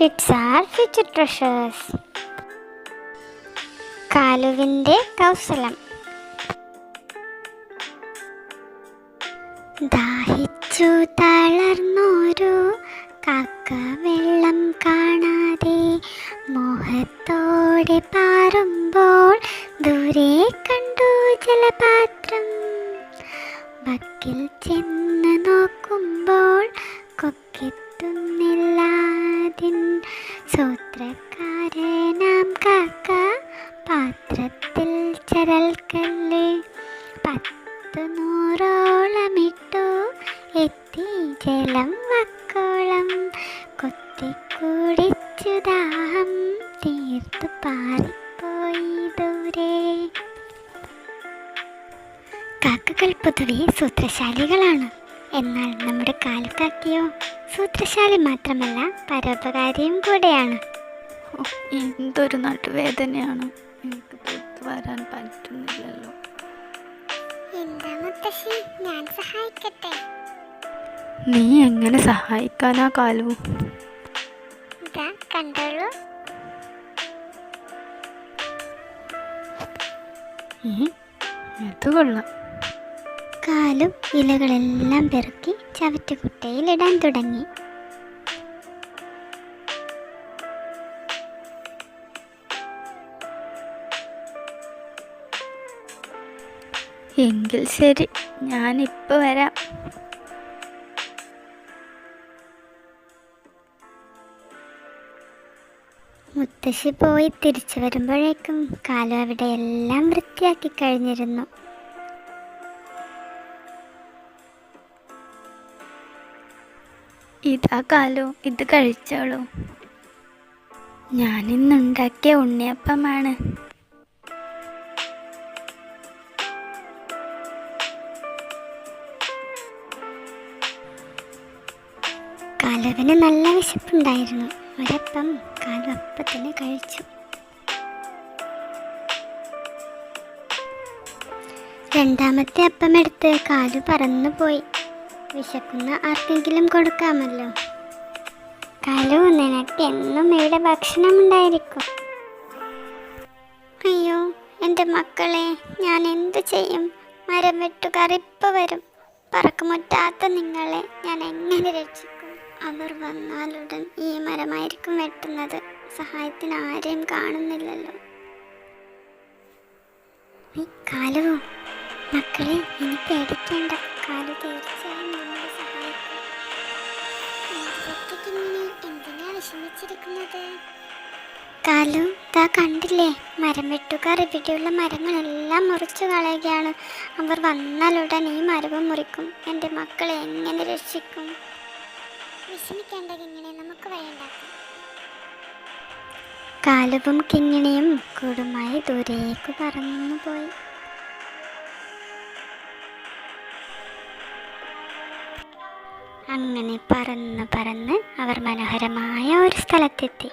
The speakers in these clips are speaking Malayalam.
കിഡ്സ് ആർ ഫ്യൂച്ചർ ട്രഷേഴ്സ് കാലുവിന്റെ കൗശലം. ദാഹിച്ചു തളർന്നോരു കാക്ക വെള്ളം കാണാതെ മോഹത്തോടെ പാറുമ്പോൾ ദൂരെ കണ്ടു ജലപാത്രം. ബക്കിൽ ചെന്ന് നോക്കുമ്പോൾ അതിൻ സൂത്രക്കാരനാം കാക്ക. പാത്രത്തിൽ ചരൽക്കല്ല് പത്തു നൂറോളമിട്ടു എത്തി ജലം വക്കോളം. കൊത്തിക്കുടിച്ചു ദാഹം തീർത്തു പാറിപ്പോയി ദൂരെ. കാക്കകൾ പൊതുവെ സൂത്രശാലികളാണ്. എന്നാൽ നമ്മുടെ കാലക്കാക്കിയോ സൂത്രശാലി മാത്രമല്ല പരോപകാരിയും കൂടെയാണ്. എന്തൊരു നടുവേദനയാണ്. എനിക്ക് പുറത്തു വരാൻ പറ്റുന്നില്ലല്ലോ. എന്താ മുത്തശ്ശി? ഞാൻ സഹായിക്കട്ടെ? നീ എങ്ങനെ സഹായിക്കാനാ കാലു? കണ്ടോളൂ. അത് കൊള്ളാം. കാലും ഇലകളെല്ലാം പെറുക്കി ചവറ്റുകുട്ടയിലിടാൻ തുടങ്ങി. എങ്കിൽ ശരി ഞാനിപ്പോൾ വരാം. മുത്തശ്ശി പോയി തിരിച്ചു വരുമ്പോഴേക്കും കാലു അവിടെ എല്ലാം വൃത്തിയാക്കി കഴിഞ്ഞിരുന്നു. ഇതാ കാലു ഇത് കഴിച്ചോളൂ. ഞാൻ ഞാനിന്നുണ്ടാക്കിയ ഉണ്ണിയപ്പമാണ്. കാലുവിന് നല്ല വിശപ്പുണ്ടായിരുന്നു. ഒരപ്പം കാലു തന്നെ കഴിച്ചു. രണ്ടാമത്തെ അപ്പം എടുത്ത് കാലു പറന്നുപോയി. വിശക്കുന്ന ആർക്കെങ്കിലും കൊടുക്കാമല്ലോ? കലു നിനക്ക് എന്നും ഇവിടെ ഭക്ഷണം ഉണ്ടായിരിക്കും അയ്യോ എന്റെ മക്കളെ ഞാൻ എന്തു ചെയ്യും? മരം വെട്ടുകാർ കറിപ്പ് വരും. പറക്കുമുറ്റാത്ത നിങ്ങളെ ഞാൻ എങ്ങനെ രക്ഷിക്കും? അവർ വന്നാലുടൻ ഈ മരമായിരിക്കും വെട്ടുന്നത്. സഹായത്തിന് ആരെയും കാണുന്നില്ലല്ലോ. കാലുവോ മക്കളെ എനിക്ക് പേടിക്കേണ്ട. കാലു തീർച്ചയായും നമ്മളെ സഹായിക്കും. ഒറ്റയ്ക്കിങ്ങനെ എന്തിനാ വിഷമിച്ചിരിക്കുന്നത്? കാലു താ കണ്ടില്ലേ? മരം വെട്ടുകാർ ഇവിടെയുള്ള മരങ്ങളെല്ലാം മുറിച്ചു കളയുകയാണ്. അവർ വന്നാലുടൻ ഈ മരവും മുറിക്കും. എന്റെ മക്കളെ എങ്ങനെ രക്ഷിക്കും? വിഷമിക്കേണ്ട കിങ്ങിണി നമുക്ക് വഴിയുണ്ടാക്കാം കാലുവും കിങ്ങിണിയും കൂടുമായി ദൂരേക്ക് പറന്നു പോയി അങ്ങനെ പറന്ന് പറന്ന് അവർ മനോഹരമായ ഒരു സ്ഥലത്തെത്തി.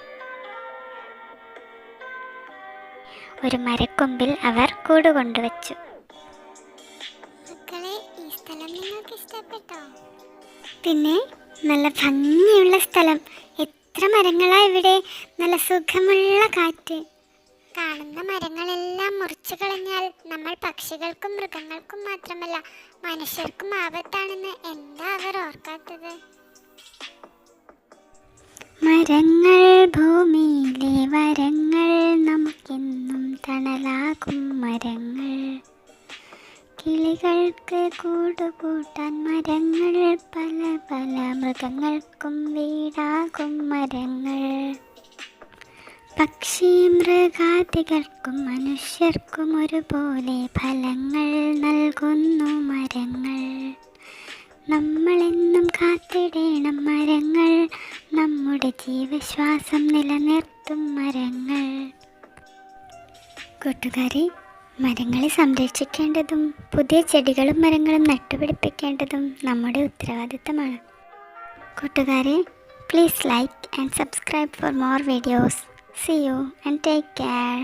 ഒരു മരക്കൊമ്പിൽ അവർ കൂട് കൊണ്ടുവച്ചു മക്കളെ ഈ സ്ഥലം നിങ്ങൾക്ക് ഇഷ്ടപ്പെട്ടോ? പിന്നെ നല്ല ഭംഗിയുള്ള സ്ഥലം. എത്ര മരങ്ങളാ ഇവിടെ? നല്ല സുഖമുള്ള കാറ്റ്. കാണുന്ന മരങ്ങളെല്ലാം മുറിച്ചു കളഞ്ഞാൽ നമ്മൾ പക്ഷികൾക്കും മൃഗങ്ങൾക്കും മാത്രമല്ല മനുഷ്യർക്കും ആപത്താണെന്ന് ഓർക്കാത്തത്. മരങ്ങൾ ഭൂമിയിലെ വരങ്ങൾ നമുക്കെന്നും തണലാകും മരങ്ങൾ. കിളികൾക്ക് കൂടുകൂട്ടാൻ മരങ്ങൾ പല പല മൃഗങ്ങൾക്കും വീടാകും മരങ്ങൾ. പക്ഷി മൃഗാദികൾക്കും മനുഷ്യർക്കും ഒരുപോലെ ഫലങ്ങൾ നൽകുന്നു മരങ്ങൾ. നമ്മളെന്നും കാത്തിടേണം മരങ്ങൾ. നമ്മുടെ ജീവശ്വാസം നിലനിർത്തും മരങ്ങൾ. കൂട്ടുകാരെ മരങ്ങളെ സംരക്ഷിക്കേണ്ടതും പുതിയ ചെടികളും മരങ്ങളും നട്ടുപിടിപ്പിക്കേണ്ടതും നമ്മുടെ ഉത്തരവാദിത്തമാണ്. കൂട്ടുകാരെ please like and subscribe for more videos see you and take care